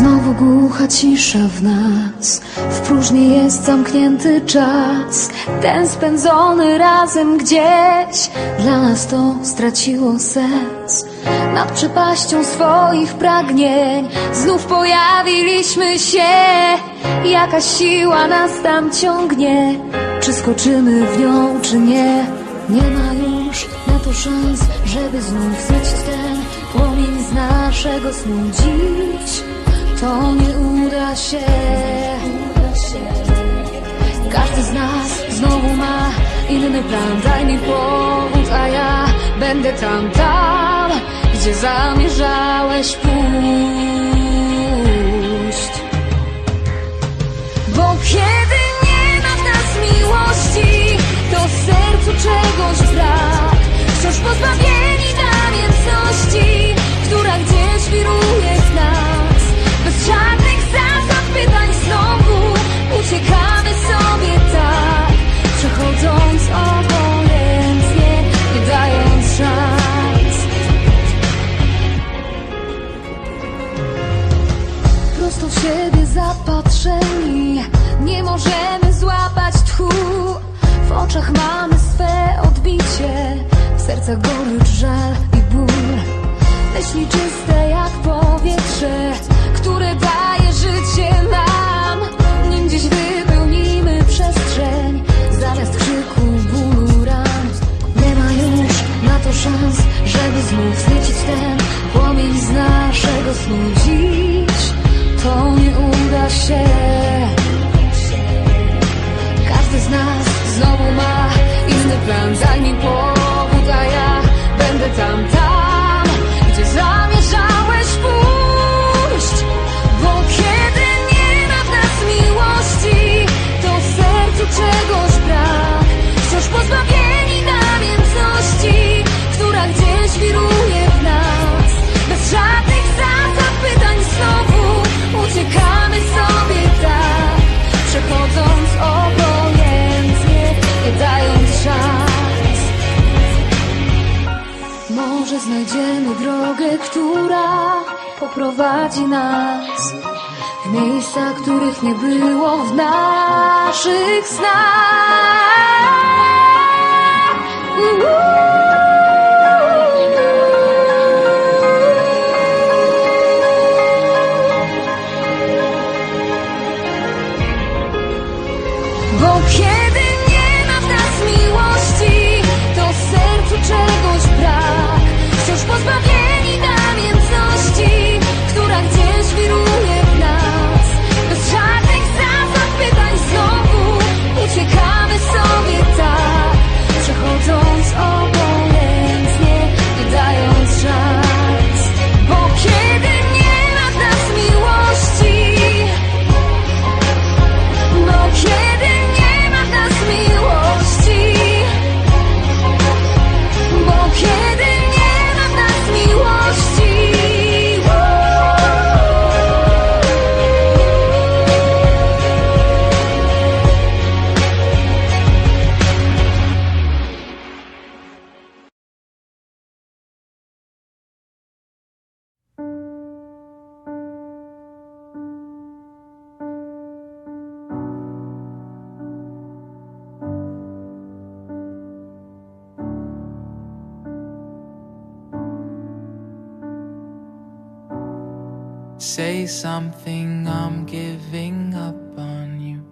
Znowu głucha cisza w nas, w próżni jest zamknięty czas. Ten spędzony razem gdzieś, dla nas to straciło sens. Nad przepaścią swoich pragnień, znów pojawiliśmy się. Jakaś siła nas tam ciągnie, czy skoczymy w nią, czy nie. Nie ma już na to szans, żeby znów zniecić ten płomień z naszego snu dziś. To nie uda się. Każdy z nas znowu ma inny plan. Daj mi powód, a ja będę tam, tam, gdzie zamierzałeś pójść. Bo kiedy nie ma w nas miłości, to sercu czegoś brak. Wciąż pozbawieni możemy złapać tchu. W oczach mamy swe odbicie W sercach gorycz, żal i ból. Myśli czyste jak powietrze Które daje życie nam. Nim gdzieś wypełnimy przestrzeń Zamiast krzyku, bólu, ran. Nie ma już na to szans Żeby znów zniecić ten płomień z naszego snu. Dziś To nie uda się nas znowu ma Może znajdziemy drogę, która Poprowadzi nas w miejsca, których nie było w naszych snach. Bo kiedy nie ma w nas miłości, to sercu czegoś brak. Say something, I'm giving up on you.